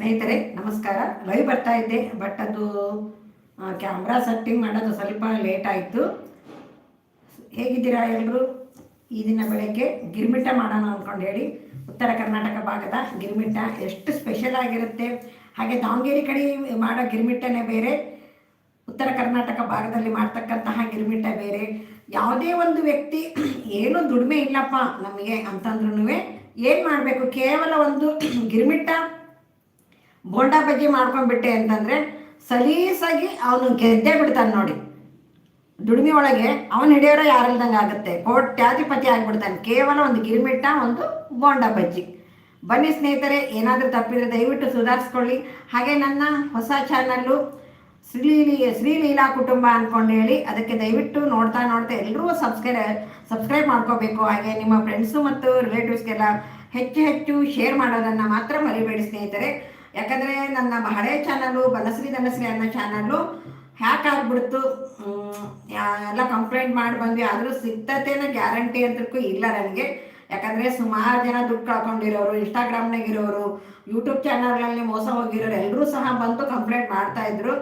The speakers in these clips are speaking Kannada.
ಸ್ನೇಹಿತರೆ, ನಮಸ್ಕಾರ. ಲೈವ್ ಬರ್ತಾ ಇದ್ದೆ ಬಟ್ ಅದು ಕ್ಯಾಮ್ರಾ ಸೆಟ್ಟಿಂಗ್ ಮಾಡೋದು ಸ್ವಲ್ಪ ಲೇಟ್ ಆಯಿತು. ಹೇಗಿದ್ದೀರಾ ಎಲ್ಲರೂ ಈ ದಿನ ಬೆಳಗ್ಗೆ ಗಿರ್ಮಿಟ್ಟ ಮಾಡೋಣ ಅಂದ್ಕೊಂಡು ಹೇಳಿ. ಉತ್ತರ ಕರ್ನಾಟಕ ಭಾಗದ ಗಿರ್ಮಿಟ್ಟ ಎಷ್ಟು ಸ್ಪೆಷಲ್ ಆಗಿರುತ್ತೆ? ಹಾಗೆ ದಾವಣಗೆರೆ ಕಡೆ ಮಾಡೋ ಗಿರ್ಮಿಟ್ಟನೇ ಬೇರೆ. ಉತ್ತರ ಕರ್ನಾಟಕ ಭಾಗದಲ್ಲಿ ಮಾಡ್ತಕ್ಕಂತಹ ಗಿರ್ಮಿಟ್ಟ ಬೇರೆ. ಯಾವುದೇ ಒಂದು ವ್ಯಕ್ತಿ ಏನು ದುಡಿಮೆ ಇಲ್ಲಪ್ಪ ನಮಗೆ ಅಂತಂದ್ರೂ ಏನು ಮಾಡಬೇಕು? ಕೇವಲ ಒಂದು ಗಿರ್ಮಿಟ್ಟ ಬೋಂಡಾ ಬಜ್ಜಿ ಮಾಡ್ಕೊಂಡ್ಬಿಟ್ಟೆ ಅಂತಂದರೆ ಸಲೀಸಾಗಿ ಅವನು ಗೆದ್ದೇ ಬಿಡ್ತಾನೆ ನೋಡಿ. ದುಡಿಮೆ ಒಳಗೆ ಅವನು ಹಿಡಿಯೋರ ಯಾರಿಲ್ದಂಗೆ ಆಗುತ್ತೆ? ಕೋಟ್ಯಾಧಿಪತಿ ಆಗಿಬಿಡ್ತಾನೆ. ಕೇವಲ ಒಂದು ಗಿರ್ಮಿಟ್ಟ, ಒಂದು ಬೋಂಡ ಬಜ್ಜಿ. ಬನ್ನಿ ಸ್ನೇಹಿತರೆ, ಏನಾದರೂ ತಪ್ಪಿದ್ರೆ ದಯವಿಟ್ಟು ಸುಧಾರಿಸ್ಕೊಳ್ಳಿ. ಹಾಗೆ ನನ್ನ ಹೊಸ ಚಾನಲ್ಲು ಶ್ರೀಲೀ, ಶ್ರೀಲೀಲಾ ಕುಟುಂಬ ಅಂದ್ಕೊಂಡು ಹೇಳಿ. ಅದಕ್ಕೆ ದಯವಿಟ್ಟು ನೋಡ್ತಾ ನೋಡ್ತಾ ಎಲ್ಲರೂ ಸಬ್ಸ್ಕ್ರೈ ಸಬ್ಸ್ಕ್ರೈಬ್ ಮಾಡ್ಕೋಬೇಕು. ಹಾಗೆ ನಿಮ್ಮ ಫ್ರೆಂಡ್ಸು ಮತ್ತು ರಿಲೇಟಿವ್ಸ್ಗೆಲ್ಲ ಹೆಚ್ಚು ಹೆಚ್ಚು ಶೇರ್ ಮಾಡೋದನ್ನು ಮಾತ್ರ ಮರಿಬೇಡಿ ಸ್ನೇಹಿತರೆ. ಯಾಕಂದರೆ ನನ್ನ ಹಳೆ ಚಾನಲ್ಲು ಬನಶ್ರೀ ಧನಶ್ರೀ ಅನ್ನೋ ಚಾನಲ್ಲು ಹ್ಯಾಕ್ ಆಗಿಬಿಡ್ತು. ಎಲ್ಲ ಕಂಪ್ಲೇಂಟ್ ಮಾಡಿ ಬಂದ್ವಿ. ಆದರೂ ಸಿಗ್ತತೇನೋ ಗ್ಯಾರಂಟಿ ಅಂತಕ್ಕೂ ಇಲ್ಲ ನನಗೆ. ಯಾಕಂದರೆ ಸುಮಾರು ಜನ ದುಡ್ಡು ಕಳ್ಕೊಂಡಿರೋರು ಇನ್ಸ್ಟಾಗ್ರಾಮ್ನಾಗ ಇರೋರು ಯೂಟ್ಯೂಬ್ ಚಾನಲ್ಗಳಲ್ಲಿ ಮೋಸ ಹೋಗಿರೋರು ಎಲ್ಲರೂ ಸಹ ಬಂತು ಕಂಪ್ಲೇಂಟ್ ಮಾಡ್ತಾ ಇದ್ರು.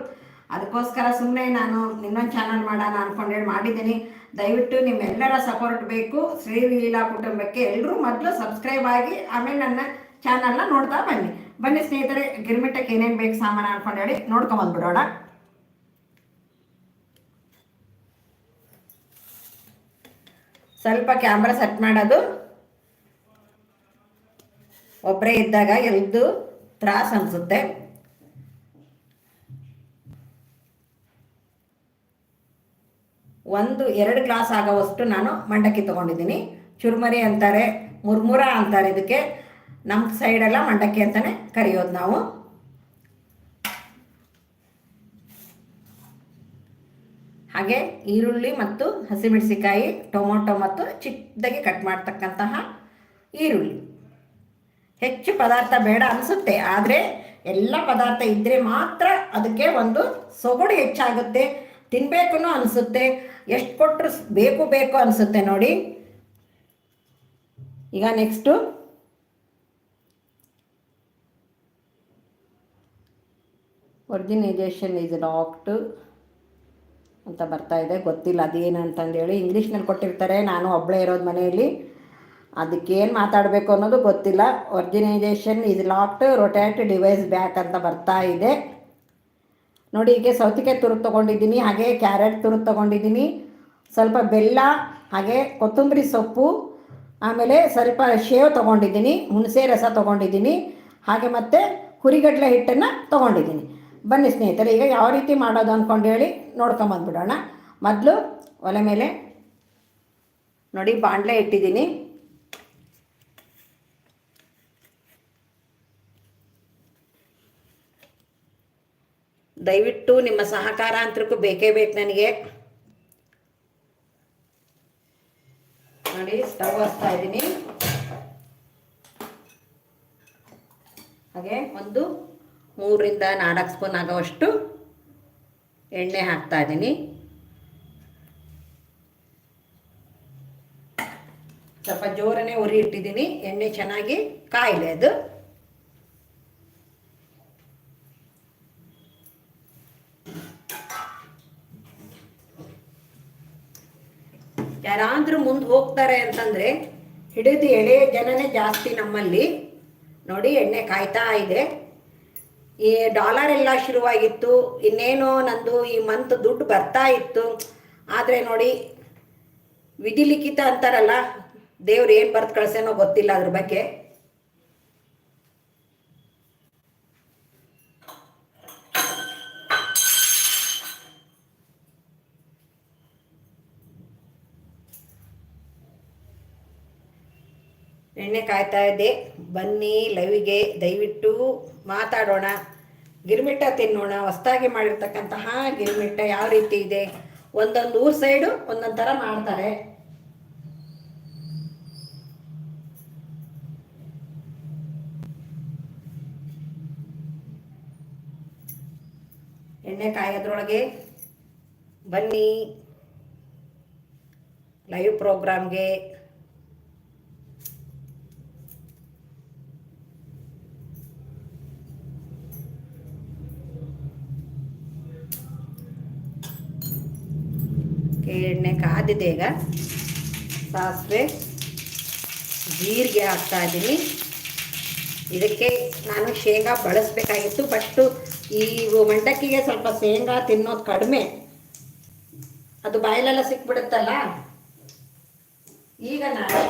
ಅದಕ್ಕೋಸ್ಕರ ಸುಮ್ಮನೆ ನಾನು ಇನ್ನೊಂದು ಚಾನಲ್ ಮಾಡೋಣ ಅಂದ್ಕೊಂಡೇಳಿ ಮಾಡಿದ್ದೀನಿ. ದಯವಿಟ್ಟು ನಿಮ್ಮೆಲ್ಲರ ಸಪೋರ್ಟ್ ಬೇಕು. ಶ್ರೀಲೀಲಾ ಕುಟುಂಬಕ್ಕೆ ಎಲ್ಲರೂ ಮೊದಲು ಸಬ್ಸ್ಕ್ರೈಬ್ ಆಗಿ, ಆಮೇಲೆ ನನ್ನ ಚಾನಲ್ನ ನೋಡ್ತಾ ಬನ್ನಿ. ಬನ್ನಿ ಸ್ನೇಹಿತರೆ ಗಿರ್ಮಿಟ್ಟಕ್ಕೆ ಏನೇನು ಬೇಕು ಸಾಮಾನು ಅನ್ಕೊಂಡು ಹೇಳಿ ನೋಡ್ಕೊಂಬಂದ್ಬಿಡೋಣ. ಸ್ವಲ್ಪ ಕ್ಯಾಮ್ರಾ ಸೆಟ್ ಮಾಡೋದು. ಒಬ್ಬರೇ ಇದ್ದಾಗ ಎಲ್ದು ತ್ರಾಸ ಅನಿಸುತ್ತೆ. ಒಂದು, ಎರಡು ಗ್ಲಾಸ್ ಆಗೋವಷ್ಟು ನಾನು ಮಂಡಕ್ಕಿ ತಗೊಂಡಿದ್ದೀನಿ. ಚುರುಮರಿ ಅಂತಾರೆ, ಮುರ್ಮುರ ಅಂತಾರೆ ಇದಕ್ಕೆ. ನಮ್ಮ ಸೈಡೆಲ್ಲ ಮಂಡಕ್ಕಿ ಅಂತಲೇ ಕರೆಯೋದು ನಾವು. ಹಾಗೆ ಈರುಳ್ಳಿ ಮತ್ತು ಹಸಿಮೆಣಸಿಕಾಯಿ ಟೊಮೊಟೊ ಮತ್ತು ಚಿಕ್ಕದಾಗಿ ಕಟ್ ಮಾಡ್ತಕ್ಕಂತಹ ಈರುಳ್ಳಿ. ಹೆಚ್ಚು ಪದಾರ್ಥ ಬೇಡ ಅನಿಸುತ್ತೆ, ಆದರೆ ಎಲ್ಲ ಪದಾರ್ಥ ಇದ್ದರೆ ಮಾತ್ರ ಅದಕ್ಕೆ ಒಂದು ಸೊಗಡು ಹೆಚ್ಚಾಗುತ್ತೆ ತಿನ್ನಬೇಕು ಅನಿಸುತ್ತೆ, ಎಷ್ಟು ಕೊಟ್ಟರು ಬೇಕು ಬೇಕು ಅನಿಸುತ್ತೆ ನೋಡಿ. ಈಗ ನೆಕ್ಸ್ಟು ಒರ್ಜಿನೈಜೇಷನ್ ಇಸ್ ಲಾಕ್ಡ್ ಅಂತ ಬರ್ತಾ ಇದೆ. ಗೊತ್ತಿಲ್ಲ, ಅದೇನು ಅಂತಂದೇಳಿ ಇಂಗ್ಲೀಷ್ನಲ್ಲಿ ಕೊಟ್ಟಿರ್ತಾರೆ. ನಾನು ಒಬ್ಬಳೇ ಇರೋದು ಮನೆಯಲ್ಲಿ. ಅದಕ್ಕೇನು ಮಾತಾಡಬೇಕು ಅನ್ನೋದು ಗೊತ್ತಿಲ್ಲ. Organisation is locked rotate device back ಅಂತ ಬರ್ತಾ ಇದೆ. ನೋಡಿ ಈಗ ಸೌತಿಕಾಯಿ ತುರುಕು ತೊಗೊಂಡಿದ್ದೀನಿ, ಹಾಗೆ ಕ್ಯಾರೆಟ್ ತುರುಕು ತೊಗೊಂಡಿದ್ದೀನಿ. ಸ್ವಲ್ಪ ಬೆಲ್ಲ, ಹಾಗೆ ಕೊತ್ತಂಬರಿ ಸೊಪ್ಪು, ಆಮೇಲೆ ಸ್ವಲ್ಪ ಶೇವ್ ತೊಗೊಂಡಿದ್ದೀನಿ, ಹುಣಸೆ ರಸ ತೊಗೊಂಡಿದ್ದೀನಿ. ಹಾಗೆ ಮತ್ತು ಹುರಿಗಡಲೆ ಹಿಟ್ಟನ್ನು ತೊಗೊಂಡಿದ್ದೀನಿ. ಬನ್ನಿ ಸ್ನೇಹಿತರೆ, ಈಗ ಯಾವ ರೀತಿ ಮಾಡೋದು ಅಂದ್ಕೊಂಡು ಹೇಳಿ ನೋಡ್ಕೊಂಬಂದ್ಬಿಡೋಣ ಮೊದಲು ಒಲೆ ಮೇಲೆ ನೋಡಿ ಬಾಣಲೆ ಇಟ್ಟಿದ್ದೀನಿ. ದಯವಿಟ್ಟು ನಿಮ್ಮ ಸಹಕಾರ ಅಂತಕ್ಕೂ ಬೇಕೇ ಬೇಕು ನನಗೆ. ನೋಡಿ ಸ್ಟವ್ ಹಚ್ತಾ ಇದ್ದೀನಿ ಹಾಗೆ ಒಂದು ಮೂರರಿಂದ ನಾಲ್ಕು ಸ್ಪೂನ್ ಆಗೋವಷ್ಟು ಎಣ್ಣೆ ಹಾಕ್ತಾ ಇದ್ದೀನಿ. ಸ್ವಲ್ಪ ಜೋರನೇ ಉರಿ ಇಟ್ಟಿದ್ದೀನಿ. ಎಣ್ಣೆ ಚೆನ್ನಾಗಿ ಕಾಯಿಲೆ ಅದು. ಯಾರಾದರೂ ಮುಂದೆ ಹೋಗ್ತಾರೆ ಅಂತಂದರೆ ಹಿಡಿದು ಎಳೆ ಜನನೇ ಜಾಸ್ತಿ ನಮ್ಮಲ್ಲಿ. ನೋಡಿ ಎಣ್ಣೆ ಕಾಯ್ತಾ ಇದೆ. ಈ ಡಾಲರ್ ಎಲ್ಲ ಶುರುವಾಗಿತ್ತು, ಇನ್ನೇನೋ ನಂದು ಈ ಮಂತ್ ದುಡ್ಡು ಬರ್ತಾ ಇತ್ತು. ಆದರೆ ನೋಡಿ, ವಿಧಿಲಿಖಿತ ಅಂತಾರಲ್ಲ, ದೇವ್ರು ಏನು ಬರ್ದು ಕಳ್ಸೇನೋ ಗೊತ್ತಿಲ್ಲ ಅದ್ರ ಬಗ್ಗೆ. ಎಣ್ಣೆ ಕಾಯ್ತಾ ಇದೆ ಬನ್ನಿ ಲವಿಗೆ ದಯವಿಟ್ಟು ಮಾತಾಡೋಣ. ಗಿರ್ಮಿಟ್ಟ ತಿನ್ನೋಣ. ಹೊಸ್ದಾಗಿ ಮಾಡಿರ್ತಕ್ಕಂತಹ ಗಿರ್ಮಿಟ್ಟ ಯಾವ ರೀತಿ ಇದೆ? ಒಂದೊಂದು ಊರ್ ಸೈಡು ಒಂದೊಂದು ಥರ ಮಾಡ್ತಾರೆ. ಎಣ್ಣೆ ಕಾಯೋದ್ರೊಳಗೆ ಬನ್ನಿ. ಲೈವ್ ಪ್ರೋಗ್ರಾಮ್ಗೆ ಎಣ್ಣೆ ಕಾದಿದೆ ಈಗ. ಸಾಸಿವೆ ಜೀರಿಗೆ ಹಾಕ್ತಾ ಇದ್ದೀನಿ. ಇದಕ್ಕೆ ನಾನು ಶೇಂಗಾ ಬಳಸಬೇಕಾಗಿತ್ತು, ಬಟ್ಟು ಈ ಮಂಡಕ್ಕಿಗೆ ಸ್ವಲ್ಪ ಶೇಂಗಾ ತಿನ್ನೋದು ಕಡಿಮೆ. ಅದು ಬಾಯಲೆಲ್ಲ ಸಿಕ್ಬಿಡುತ್ತಲ್ಲ? ಈಗ ನಾನು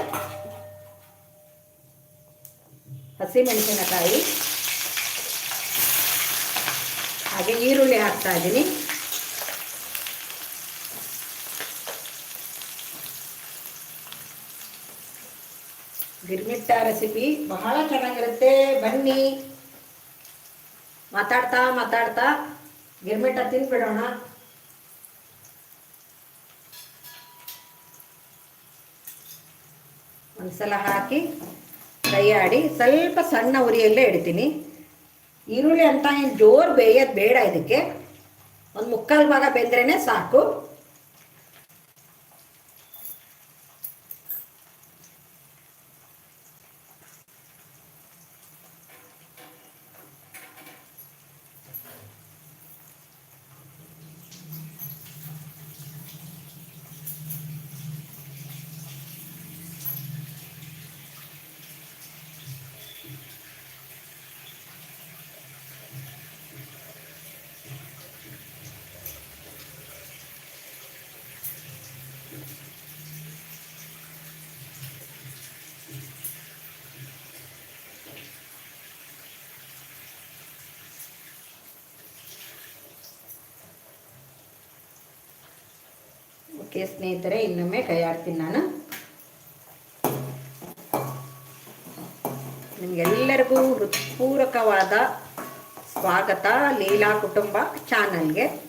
ಹಸಿ ಮೆಣಸಿನಕಾಯಿ ಹಾಗೆ ಈರುಳ್ಳಿ ಹಾಕ್ತಾ ಇದ್ದೀನಿ. ಗಿರ್ಮಿಟ್ಟ ರೆಸಿಪಿ ಬಹಳ ಚೆನ್ನಾಗಿರುತ್ತೆ. ಬನ್ನಿ. ಮಾತಾಡ್ತಾ ಮಾತಾಡ್ತಾ. ಗಿರ್ಮಿಟ್ಟ ತಿಂದ್ಬಿಡೋಣ ಒಂದ್ಸಲ ಹಾಕಿ ಆಡಿ ಸ್ವಲ್ಪ ಸಣ್ಣ ಉರಿಯಲ್ಲೇ ಇಡ್ತೀನಿ. ಈರುಳ್ಳಿ ಅಂತ ಏನು ಜೋರು ಬೇಯೋದು ಬೇಡ ಇದಕ್ಕೆ. ಒಂದು ಮುಕ್ಕಾಲು ಭಾಗ ಬೆಂದ್ರೇ ಸಾಕು. ಓಕೆ ಸ್ನೇಹಿತರೆ ಇನ್ನೊಮ್ಮೆ ಕೈ ಆಡ್ತೀನಿ ನಾನು. ನಿಮಗೆಲ್ಲರಿಗೂ ಹೃತ್ಪೂರ್ವಕವಾದ ಸ್ವಾಗತ ಲೀಲಾ ಕುಟುಂಬ ಚಾನಲ್ಗೆ.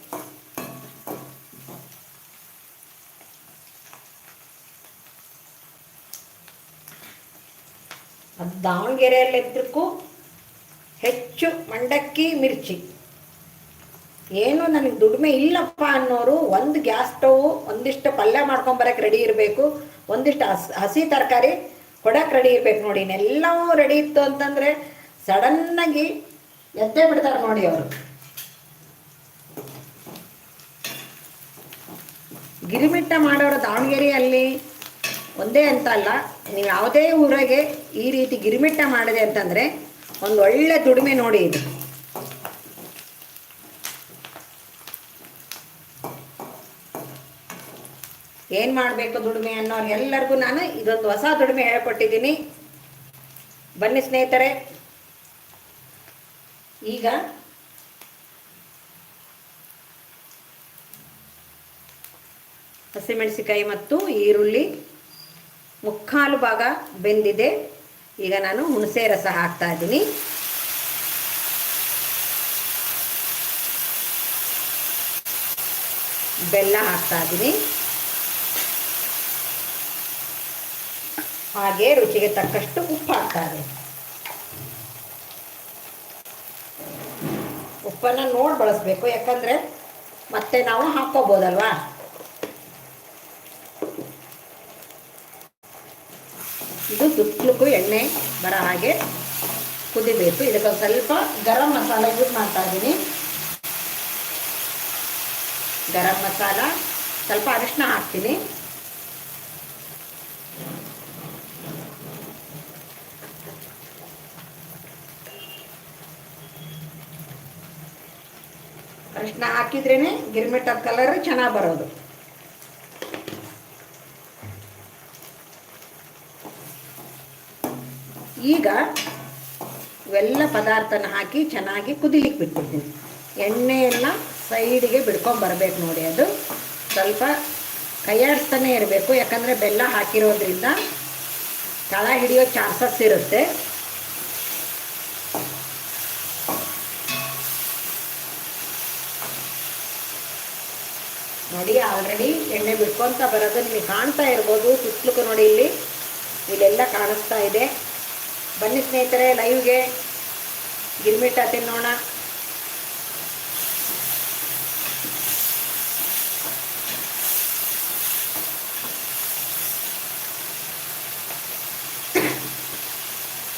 ಅದು ದಾವಣಗೆರೆಯಲ್ಲಿದ್ದಕ್ಕೂ ಹೆಚ್ಚು ಮಂಡಕ್ಕಿ ಮಿರ್ಚಿ. ಏನು ನನಗೆ ದುಡಿಮೆ ಇಲ್ಲಪ್ಪ ಅನ್ನೋರು ಒಂದು ಗ್ಯಾಸ್ ಸ್ಟವ್, ಒಂದಿಷ್ಟು ಪಲ್ಯ ಮಾಡ್ಕೊಂಬರಕ್ಕೆ ರೆಡಿ ಇರಬೇಕು, ಒಂದಿಷ್ಟು ಹಸಿ ಹಸಿ ತರಕಾರಿ ಕೊಡಕ್ಕೆ ರೆಡಿ ಇರಬೇಕು ನೋಡಿ. ಇನ್ನೆಲ್ಲವೂ ರೆಡಿ ಇತ್ತು ಅಂತಂದರೆ ಸಡನ್ನಾಗಿ ಎದ್ದೇ ಬಿಡ್ತಾರೆ ನೋಡಿ ಅವರು. ಗಿರಿಮಿಟ್ಟ ಮಾಡೋರು ದಾವಣಗೆರೆಯಲ್ಲಿ ಒಂದೇ ಅಂತ ಅಲ್ಲ, ನೀವು ಯಾವುದೇ ಊರಿಗೆ ಈ ರೀತಿ ಗಿರಿಮಿಟ್ಟ ಮಾಡಿದೆ ಅಂತಂದರೆ ಒಂದು ಒಳ್ಳೆ ದುಡಿಮೆ ನೋಡಿ ಇದು. ಏನು ಮಾಡಬೇಕು ದುಡಿಮೆ ಅನ್ನೋ ಎಲ್ಲರಿಗೂ ನಾನು ಇದೊಂದು ಹೊಸ ದುಡಿಮೆ ಹೇಳ್ಕೊಟ್ಟಿದ್ದೀನಿ. ಬನ್ನಿ ಸ್ನೇಹಿತರೆ. ಈಗ ಹಸಿಮೆಣಸಿಕಾಯಿ ಮತ್ತು ಈರುಳ್ಳಿ. ಮುಕ್ಕಾಲು ಭಾಗ ಬೆಂದಿದೆ. ಈಗ ನಾನು ಹುಣಸೆ ರಸ ಹಾಕ್ತಾ ಇದ್ದೀನಿ. ಬೆಲ್ಲ ಹಾಕ್ತಾ ಇದ್ದೀನಿ. ಹಾಗೆ ರುಚಿಗೆ ತಕ್ಕಷ್ಟು ಉಪ್ಪು ಹಾಕ್ತಾ ಇದ್ದೀನಿ. ಉಪ್ಪನ್ನು ನೋಡಿ ಬಳಸಬೇಕು, ಯಾಕಂದರೆ ಮತ್ತೆ ನಾವು ಹಾಕ್ಕೋಬೋದಲ್ವಾ? ಸುತ್ತಲಕ್ಕೂ ಎಣ್ಣೆ ಬರೋ ಹಾಗೆ ಕುದಿಬೇಕು. ಇದಕ್ಕೆ ಸ್ವಲ್ಪ ಗರಂ ಮಸಾಲ ಯೂಸ್ ಮಾಡ್ತಾ ಇದ್ದೀನಿ. ಗರಂ ಮಸಾಲ ಸ್ವಲ್ಪ ಅರಿಶಿನ ಹಾಕ್ತೀನಿ. ಅರಿಶಿನ ಹಾಕಿದ್ರೇ ಗಿರ್ಮಿಟ್ಟ ಕಲರ್ ಚೆನ್ನಾಗಿ ಬರೋದು. ಈಗ ಇವೆಲ್ಲ ಪದಾರ್ಥನ ಹಾಕಿ ಚೆನ್ನಾಗಿ ಕುದಿಲಿಕ್ಕೆ ಬಿಟ್ಬಿಡ್ತೀನಿ. ಎಣ್ಣೆಯನ್ನ ಸೈಡಿಗೆ ಬಿಡ್ಕೊಂಡು ಬರಬೇಕು ನೋಡಿ ಅದು. ಸ್ವಲ್ಪ ಕೈಯಾಡಿಸ್ತಾನೆ ಇರಬೇಕು, ಯಾಕಂದರೆ ಬೆಲ್ಲ ಹಾಕಿರೋದ್ರಿಂದ ತಳ ಹಿಡಿಯೋ ಚಾನ್ಸಸ್ ಇರುತ್ತೆ. ನೋಡಿ ಆಲ್ರೆಡಿ ಎಣ್ಣೆ ಬಿಟ್ಕೊತ ಬರೋದು ನಿಮಗೆ ಕಾಣ್ತಾ ಇರ್ಬೋದು ಸುತ್ತಲಕ್ಕೂ ನೋಡಿ ಇಲ್ಲಿ. ಇಲ್ಲೆಲ್ಲ ಕಾಣಿಸ್ತಾ ಇದೆ. ಬನ್ನಿ ಸ್ನೇಹಿತರೆ ಲೈವ್ಗೆ ಗಿರ್ಮಿಟ್ಟ ತಿನ್ನೋಣ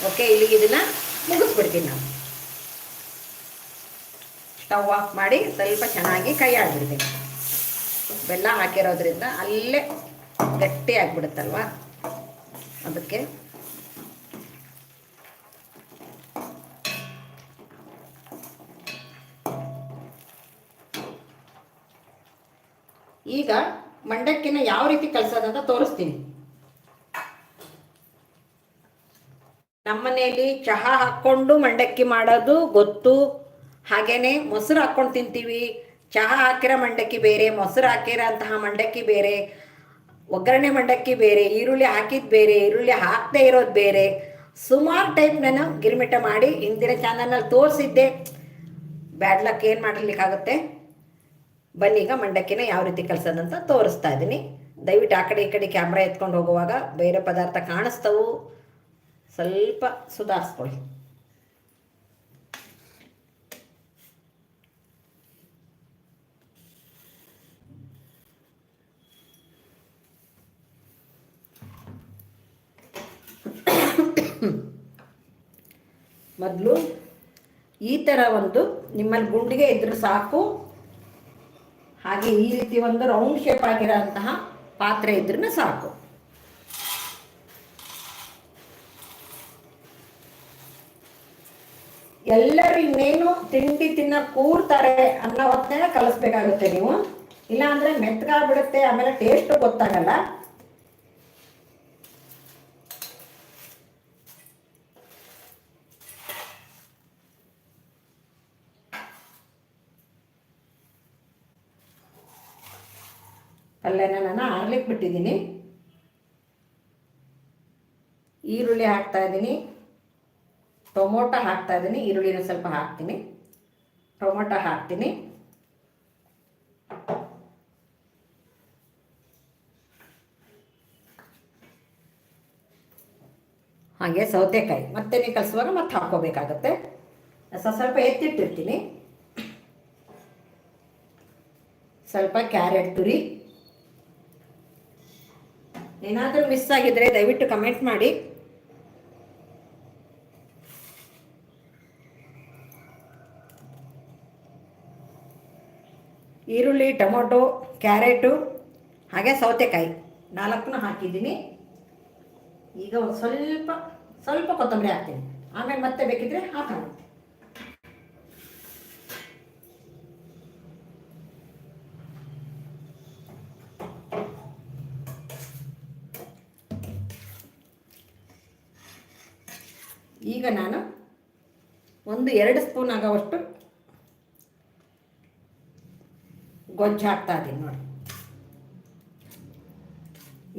ಓಕೆ ಇಲ್ಲಿಗೆ ಇದನ್ನ ಮುಗಿಸ್ಬಿಡ್ತೀನಿ ನಾವು. ಸ್ಟವ್ ಆಫ್ ಮಾಡಿ ಸ್ವಲ್ಪ ಚೆನ್ನಾಗಿ ಕೈ ಆಡ್ಬಿಡ್ತೀನಿ. ಬೆಲ್ಲ ಹಾಕಿರೋದ್ರಿಂದ ಅಲ್ಲೇ ಗಟ್ಟಿ ಆಗಿಬಿಡುತ್ತಲ್ವ? ಅದಕ್ಕೆ ಈಗ ಮಂಡಕ್ಕಿನ ಯಾವ ರೀತಿ ಕಲಸೋದಂತ ತೋರಿಸ್ತೀನಿ. ನಮ್ಮನೆಯಲ್ಲಿ ಚಹಾ ಹಾಕ್ಕೊಂಡು ಮಂಡಕ್ಕಿ ಮಾಡೋದು ಗೊತ್ತು. ಹಾಗೇನೆ ಮೊಸರು ಹಾಕ್ಕೊಂಡು ತಿಂತೀವಿ. ಚಹಾ ಹಾಕಿರೋ ಮಂಡಕ್ಕಿ ಬೇರೆ, ಮೊಸರು ಹಾಕಿರೋಂತಹ ಮಂಡಕ್ಕಿ ಬೇರೆ, ಒಗ್ಗರಣೆ ಮಂಡಕ್ಕಿ ಬೇರೆ, ಈರುಳ್ಳಿ ಹಾಕಿದ್ದು ಬೇರೆ, ಈರುಳ್ಳಿ ಹಾಕದೇ ಇರೋದು ಬೇರೆ. ಸುಮಾರು ಟೈಪ್ ನಾನು ಗಿರ್ಮಿಟ ಮಾಡಿ ಹಿಂದಿನ ಚಾನಲ್ನಲ್ಲಿ ತೋರಿಸಿದ್ದೆ. ಬ್ಯಾಡ್ ಲಕ್ ಏನು ಮಾಡಲಿಕ್ಕಾಗುತ್ತೆ? ಬನ್ನೀಗ ಮಂಡಕ್ಕಿನ ಯಾವ ರೀತಿ ಕಲ್ಸೋದಂತ ತೋರಿಸ್ತಾ ಇದ್ದೀನಿ. ದಯವಿಟ್ಟು ಆ ಕಡೆ ಈ ಕಡೆ ಕ್ಯಾಮ್ರಾ ಎತ್ಕೊಂಡು ಹೋಗುವಾಗ ಬೇರೆ ಪದಾರ್ಥ ಕಾಣಿಸ್ತವು ಸ್ವಲ್ಪ ಸುಧಾರಿಸ್ಕೊಳ್ಳಿ. ಮೊದಲು ಈ ಥರ ಒಂದು ನಿಮ್ಮಲ್ಲಿ ಗುಂಡಿಗೆ ಇದ್ರೆ ಸಾಕು. ಹಾಗೆ ಈ ರೀತಿ ಒಂದು ರೌಂಡ್ ಶೇಪ್ ಆಗಿರೋಂತಹ ಪಾತ್ರೆ ಇದ್ರೂ ಸಾಕು. ಎಲ್ಲರೂ ಇನ್ನೇನು ತಿಂಡಿ ತಿನ್ನ ಕೂರ್ತಾರೆ ಅನ್ನೋ ಹೊತ್ತೇ ಕಲಿಸ್ಬೇಕಾಗುತ್ತೆ ನೀವು. ಇಲ್ಲ ಅಂದ್ರೆ ಮೆತ್ತಗಾಗ್ಬಿಡುತ್ತೆ ಆಮೇಲೆ ಟೇಸ್ಟ್ ಗೊತ್ತಾಗಲ್ಲ. ಪಲ್ಯನ ನಾನು ಆರ್ಲಿಕ್ಕೆ ಬಿಟ್ಟಿದ್ದೀನಿ. ಈರುಳ್ಳಿ ಹಾಕ್ತಾ ಇದ್ದೀನಿ. ಟೊಮೊಟೊ ಹಾಕ್ತಾ ಇದ್ದೀನಿ. ಈರುಳ್ಳಿನ ಸ್ವಲ್ಪ ಹಾಕ್ತೀನಿ. ಟೊಮೊಟೊ ಹಾಕ್ತೀನಿ. ಹಾಗೆ ಸೌತೆಕಾಯಿ. ಮತ್ತೆ ನೀವು ಕಲಿಸುವಾಗ ಮತ್ತೆ ಹಾಕ್ಕೋಬೇಕಾಗತ್ತೆ. ಸ್ವಲ್ಪ ಸ್ವಲ್ಪ ಎತ್ತಿಟ್ಟಿರ್ತೀನಿ. ಸ್ವಲ್ಪ ಕ್ಯಾರೆಟ್ ತುರಿ. ಏನಾದರೂ ಮಿಸ್ ಆಗಿದ್ರೆ ದಯವಿಟ್ಟು ಕಮೆಂಟ್ ಮಾಡಿ. ಈರುಳ್ಳಿ, ಟೊಮೊಟೊ, ಕ್ಯಾರೆಟು, ಹಾಗೆ ಸೌತೆಕಾಯಿ. ನಾಲ್ಕನ್ನು ಹಾಕಿದ್ದೀನಿ. ಈಗ ಒಂದು ಸ್ವಲ್ಪ ಸ್ವಲ್ಪ ಕೊತ್ತಂಬರಿ ಹಾಕ್ತೀನಿ. ಆಮೇಲೆ ಮತ್ತೆ ಬೇಕಿದ್ರೆ ಹಾಕೋಣ. ಈಗ ನಾನು ಒಂದು ಎರಡು ಸ್ಪೂನ್ ಆಗೋವಷ್ಟು ಗೊಜ್ಜು ಹಾಕ್ತಾ ಇದ್ದೀನಿ ನೋಡಿ.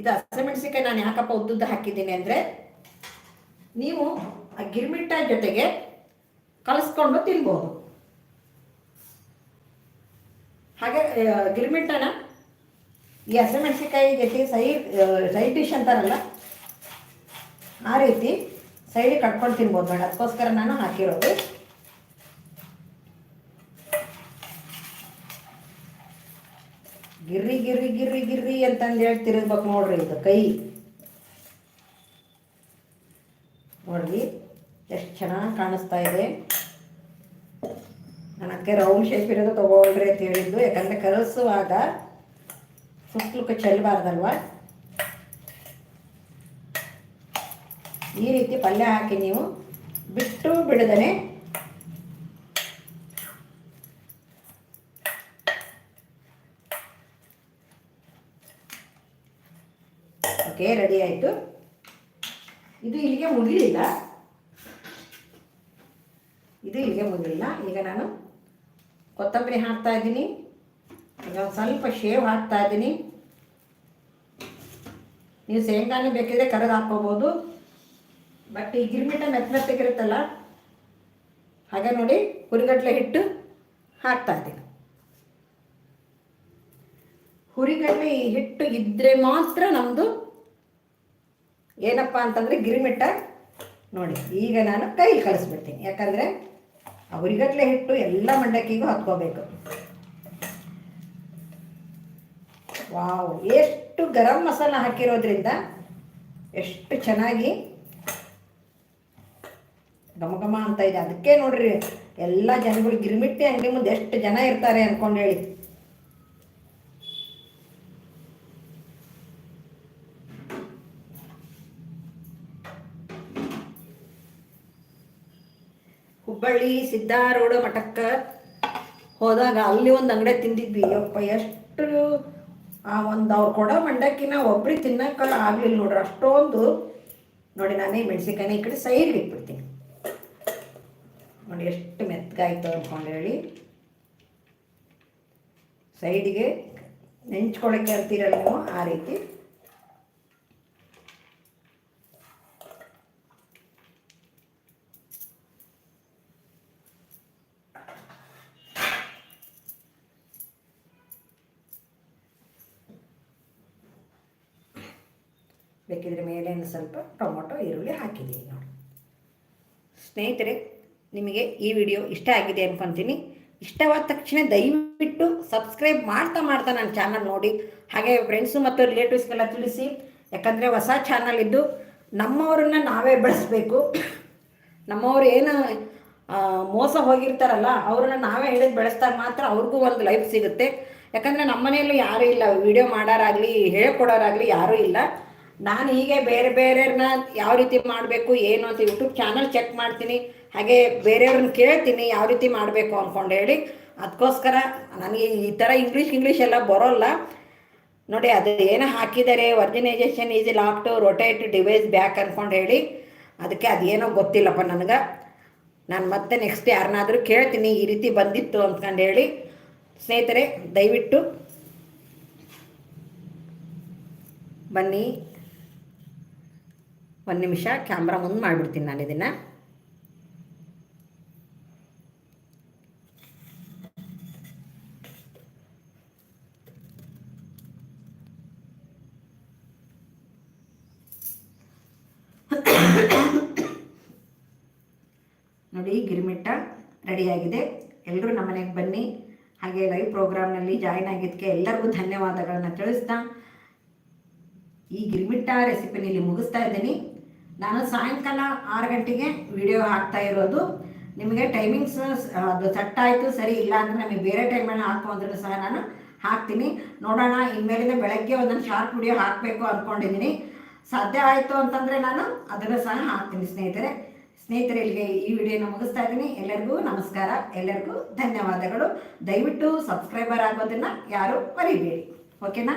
ಇದು ಹಸಿಮೆಣಸಿಕಾಯಿ ನಾನು ಯಾಕಪ್ಪ ಉದ್ದುದ್ದು ಹಾಕಿದ್ದೀನಿ ಅಂದರೆ ನೀವು ಆ ಗಿರ್ಮಿಟ್ಟ ಜೊತೆಗೆ ಕಲಿಸ್ಕೊಂಡು ತಿನ್ಬೋದು. ಹಾಗೆ ಗಿರ್ಮಿಟ್ಟನ ಈ ಹಸಿಮೆಣಸಿಕಾಯಿ ಜೊತೆಗೆ ಸೈ ಸೈ ಅಂತಾರಲ್ಲ, ಆ ರೀತಿ ಸೈಡಿಗೆ ಕಟ್ಕೊಂಡು ತಿನ್ಬೋದು ಬೇಡ. ಅದಕ್ಕೋಸ್ಕರ ನಾನು ಹಾಕಿರೋದು. ಗಿರ್ರಿ ಗಿರ್ರಿ ಗಿರ್ರಿ ಗಿರ್ರಿ ಅಂತಂದು ಹೇಳಿ ತಿರುಗ್ಬೇಕು ನೋಡ್ರಿ ಇದು ಕೈ. ನೋಡ್ರಿ, ಎಷ್ಟು ಚೆನ್ನಾಗಿ ಕಾಣಿಸ್ತಾ ಇದೆ. ರೌಂಡ್ ಶೇಪ್ ಇರೋದು ತೊಗೊಳ್ರಿ ಅಂತ ಹೇಳಿದ್ದು. ಯಾಕಂದರೆ ಕಲಸುವಾಗ ಸುತ್ತಲಕ್ಕೆ ಚೆಲ್ಲಬಾರ್ದಲ್ವ ಈ ರೀತಿ ಪಲ್ಯ ಹಾಕಿ ನೀವು ಬಿಟ್ಟು ಬಿಡದನೆ. ಓಕೆ ರೆಡಿ ಆಯಿತು. ಇದು ಇಲ್ಲಿಗೆ ಮುಗಿಲಿಲ್ಲ. ಇದು ಇಲ್ಲಿಗೆ ಮುಗಿಲಿಲ್ಲ. ಈಗ ನಾನು ಕೊತ್ತಂಬರಿ ಹಾಕ್ತಾ ಇದ್ದೀನಿ. ಈಗ ಸ್ವಲ್ಪ ಶೇವ್ ಹಾಕ್ತಾ ಇದ್ದೀನಿ. ನೀವು ಶೇಂಗಾನು ಬೇಕಿದ್ರೆ ಕರೆದು ಹಾಕ್ಕೋಬೋದು. ಬಟ್ ಈ ಗಿರ್ಮಿಟ ಮೆತ್ತ ಮೆತ್ತಗಿರುತ್ತಲ್ಲ ಹಾಗೆ ನೋಡಿ ಹುರಿಗಡಲೆ ಹಿಟ್ಟು ಹಾಕ್ತಾ ಇದ್ದೀನಿ. ಹುರಿಗಡ್ಲೆ ಈ ಹಿಟ್ಟು ಇದ್ದರೆ ಮಾತ್ರ ನಮ್ಮದು ಏನಪ್ಪ ಅಂತಂದರೆ ಗಿರ್ಮಿಟ್ಟ ನೋಡಿ, ಈಗ ನಾನು ಕೈಲಿ ಕಳಿಸ್ಬಿಡ್ತೀನಿ. ಯಾಕಂದರೆ ಆ ಹುರಿಗಡ್ಲೆ ಹಿಟ್ಟು ಎಲ್ಲ ಮಂಡಕ್ಕಿಗೂ ಹಾಕ್ಕೋಬೇಕು ವಾವ್, ಎಷ್ಟು ಗರಂ ಮಸಾಲ ಹಾಕಿರೋದ್ರಿಂದ ಎಷ್ಟು ಚೆನ್ನಾಗಿ ಘಮ ಘಮ ಅಂತ ಇದೆ. ಅದಕ್ಕೆ ನೋಡ್ರಿ, ಎಲ್ಲ ಜನಗಳು ಗಿರ್ಮಿಟ್ಟಿ ಅಂಗಡಿ ಮುಂದೆ ಎಷ್ಟು ಜನ ಇರ್ತಾರೆ ಅನ್ಕೊಂಡು ಹೇಳಿ. ಹುಬ್ಬಳ್ಳಿ ಸಿದ್ಧಾರೂಢ ಮಠಕ್ಕ ಹೋದಾಗ ಅಲ್ಲಿ ಒಂದು ಅಂಗಡಿ ತಿಂದಿದ್ವಿ. ಅಪ್ಪ ಎಷ್ಟು ಆ ಒಂದು ಅವ್ರು ಕೊಡೋ ಮಂಡಕ್ಕಿನ ಒಬ್ರಿಗೆ ತಿನ್ನಕ ಆಗ್ಲಿಲ್ಲ ನೋಡ್ರಿ. ಅಷ್ಟೊಂದು, ನೋಡಿ ನಾನೇ ಮೆಣಸಿನ್ಕಾಯಿ ಈ ಕಡೆ ಸೈಡ್ಗೆ ಇಟ್ಬಿಡ್ತೀನಿ. ಎಷ್ಟು ಮೆತ್ತಗಾಯ್ತು ಅಂದ್ಕೊಂಡು ಹೇಳಿ ಸೈಡಿಗೆ ನೆಂಚ್ಕೊಳ್ಳೋಕ್ಕೆ ಇರ್ತೀರಲ್ಲ ನೀವು ಆ ರೀತಿ. ಬೇಕಿದ್ರೆ ಮೇಲೆ ಸ್ವಲ್ಪ ಟೊಮೊಟೊ, ಈರುಳ್ಳಿ ಹಾಕಿದ್ದೀನಿ ನೋಡಿ. ಸ್ನೇಹಿತರೆ ನಿಮಗೆ ಈ ವಿಡಿಯೋ ಇಷ್ಟ ಆಗಿದೆ ಅನ್ಕೊತೀನಿ. ಇಷ್ಟವಾದ ತಕ್ಷಣ ದಯವಿಟ್ಟು ಸಬ್ಸ್ಕ್ರೈಬ್ ಮಾಡ್ತಾ ಮಾಡ್ತಾ ನನ್ನ ಚಾನಲ್ ನೋಡಿ. ಹಾಗೆ ಫ್ರೆಂಡ್ಸು ಮತ್ತು ರಿಲೇಟಿವ್ಸ್ಗೆಲ್ಲ ತಿಳಿಸಿ. ಯಾಕಂದರೆ ಹೊಸ ಚಾನಲ್ ಇದ್ದು ನಮ್ಮವ್ರನ್ನ ನಾವೇ ಬೆಳೆಸ್ಬೇಕು. ನಮ್ಮವ್ರು ಏನು ಮೋಸ ಹೋಗಿರ್ತಾರಲ್ಲ, ಅವ್ರನ್ನ ನಾವೇ ಹೇಳಿದ್ ಬೆಳೆಸ್ದಾಗ ಮಾತ್ರ ಅವ್ರಿಗೂ ಒಂದು ಲೈಫ್ ಸಿಗುತ್ತೆ. ಯಾಕಂದರೆ ನಮ್ಮನೆಯಲ್ಲೂ ಯಾರೂ ಇಲ್ಲ. ವಿಡಿಯೋ ಮಾಡೋರಾಗಲಿ, ಹೇಳ್ಕೊಡೋರಾಗಲಿ ಯಾರೂ ಇಲ್ಲ. ನಾನು ಹೀಗೆ ಬೇರೆ ಬೇರೆಯವ್ರನ್ನ ಯಾವ ರೀತಿ ಮಾಡಬೇಕು, ಏನು ಅಂತ ಯೂಟ್ಯೂಬ್ ಚಾನಲ್ ಚೆಕ್ ಮಾಡ್ತೀನಿ. ಹಾಗೆ ಬೇರೆಯವ್ರನ್ನ ಕೇಳ್ತೀನಿ ಯಾವ ರೀತಿ ಮಾಡಬೇಕು ಅಂದ್ಕೊಂಡು ಹೇಳಿ. ಅದಕ್ಕೋಸ್ಕರ ನನಗೆ ಈ ಥರ ಇಂಗ್ಲೀಷ್ ಇಂಗ್ಲೀಷ್ ಎಲ್ಲ ಬರೋಲ್ಲ. ನೋಡಿ, ಅದು ಏನೋ ಹಾಕಿದ್ದಾರೆ ವರ್ಜಿನೈಜೇಷನ್ is lock to rotate device back ಅಂದ್ಕೊಂಡು ಹೇಳಿ. ಅದಕ್ಕೆ ಅದೇನೋ ಗೊತ್ತಿಲ್ಲಪ್ಪ ನನಗೆ. ನಾನು ಮತ್ತೆ ನೆಕ್ಸ್ಟ್ ಯಾರನ್ನಾದರೂ ಕೇಳ್ತೀನಿ ಈ ರೀತಿ ಬಂದಿತ್ತು ಅಂದ್ಕೊಂಡು ಹೇಳಿ. ಸ್ನೇಹಿತರೆ, ದಯವಿಟ್ಟು ಬನ್ನಿ. ಒಂದು ನಿಮಿಷ ಕ್ಯಾಮ್ರಾ ಮುಂದೆ ಮಾಡಿಬಿಡ್ತೀನಿ ನಾನು ಇದನ್ನು ನೋಡಿ ಗಿರಿಮಿಟ್ಟ ರೆಡಿಯಾಗಿದೆ. ಎಲ್ಲರೂ ನಮ್ಮ ಮನೆಗೆ ಬನ್ನಿ. ಹಾಗೆ ಲೈವ್ ಪ್ರೋಗ್ರಾಮ್ನಲ್ಲಿ ಜಾಯ್ನ್ ಆಗಿದ್ದಕ್ಕೆ ಎಲ್ಲರಿಗೂ ಧನ್ಯವಾದಗಳನ್ನು ತಿಳಿಸ್ತಾ, ಈ ಗಿರ್ಮಿಟ್ಟ ರೆಸಿಪಿನ ಇಲ್ಲಿ ಮುಗಿಸ್ತಾ ಇದ್ದೀನಿ. ನಾನು ಸಾಯಂಕಾಲ ಆರು ಗಂಟೆಗೆ ವಿಡಿಯೋ ಹಾಕ್ತಾ ಇರೋದು. ನಿಮಗೆ ಟೈಮಿಂಗ್ಸ್ ಅದು ಸೆಟ್ ಸರಿ ಇಲ್ಲ ಅಂದರೆ ನಮಗೆ ಬೇರೆ ಟೈಮಲ್ಲಿ ಹಾಕು ಅಂದ್ರೂ ಸಹ ನಾನು ಹಾಕ್ತೀನಿ. ನೋಡೋಣ, ಇನ್ಮೇಲಿಂದ ಬೆಳಗ್ಗೆ ಒಂದೊಂದು ಶಾರ್ಟ್ ವಿಡಿಯೋ ಹಾಕಬೇಕು ಅಂದ್ಕೊಂಡಿದ್ದೀನಿ ಸಾಧ್ಯ ಆಯಿತು ಅಂತಂದರೆ ನಾನು ಅದನ್ನು ಸಹ ಹಾಕ್ತೀನಿ ಸ್ನೇಹಿತರೆ. ಸ್ನೇಹಿತರೆ ಈ ವಿಡಿಯೋನ ಮುಗಿಸ್ತಾ ಇದ್ದೀನಿ. ಎಲ್ಲರಿಗೂ ನಮಸ್ಕಾರ. ಎಲ್ಲರಿಗೂ ಧನ್ಯವಾದಗಳು. ದಯವಿಟ್ಟು ಸಬ್ಸ್ಕ್ರೈಬರ್ ಆಗೋದನ್ನು ಯಾರು ಮರಿಬೇಡಿ. ಓಕೆನಾ?